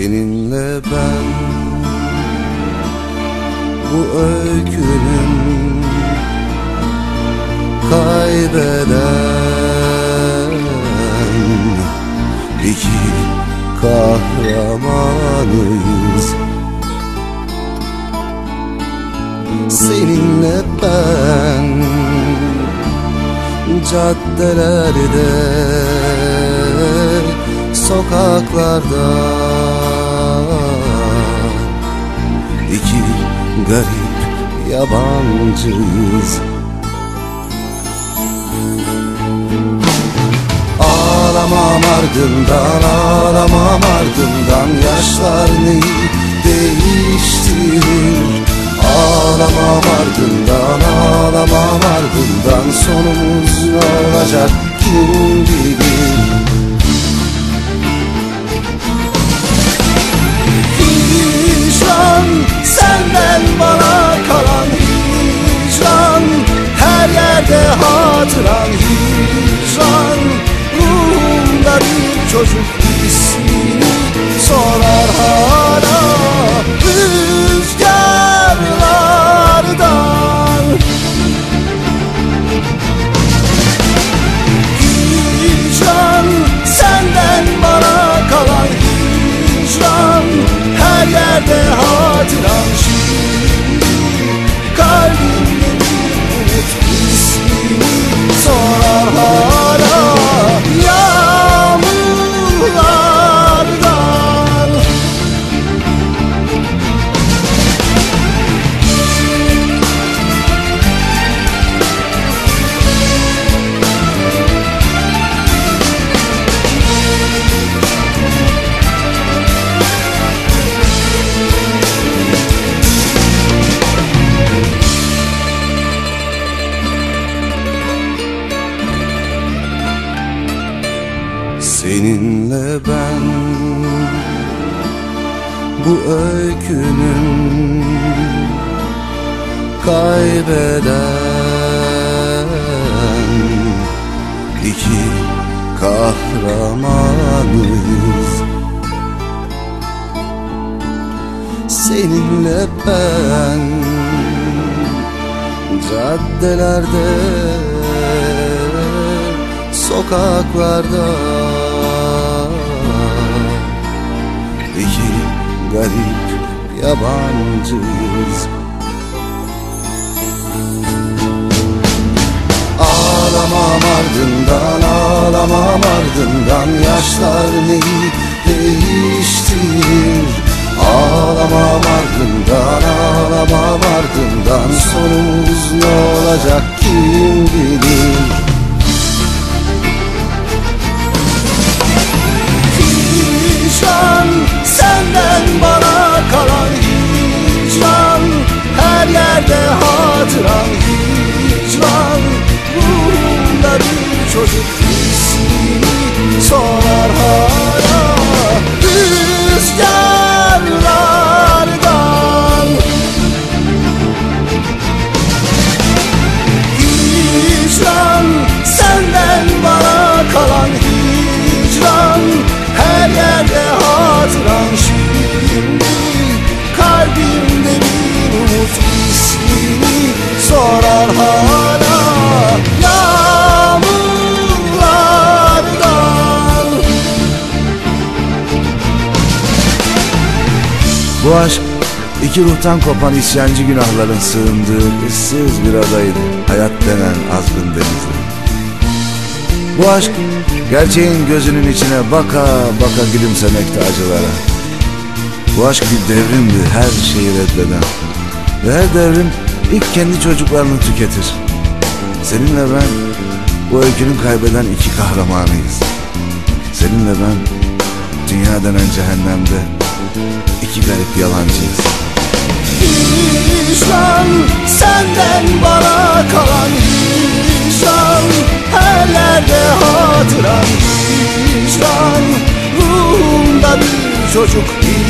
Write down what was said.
ben Bu öykünün kaybeden iki kahramanıyız Seninle ben caddelerde sokaklarda garip yabancıyız. Ağlamam ardından ağlamam ardından Yaşlar neyi değiştirir? Ağlamam ardından ağlamam ardından Sonumuz ne olacak kim bilir bir bu öykünün kaybeden iki kahramanıyız Seninle ben caddelerde sokaklarda garip yabancıyız. Ağlamam ardından ağlamam ardından Yaşlar neyi değiştirir? Ağlamam ardından ağlamam ardından Sonumuz ne olacak kim bilir Bu aşk iki ruhtan kopan isyancı günahların sığındığı ıssız bir adaydı. Hayat denen azgın denizde. Bu aşk gerçeğin gözünün içine baka baka gülümsemekte acılara. Bu aşk bir devrimdi her şeyi reddeden. Ve her devrim ilk kendi çocuklarını tüketir. Seninle ben bu öykünün kaybeden iki kahramanıyız. Seninle ben dünya denen cehennemde iki garip yalancıyız. Hicran senden bana kalan hicran Her yerde hatıran hicran Ruhumda bir çocuk ismi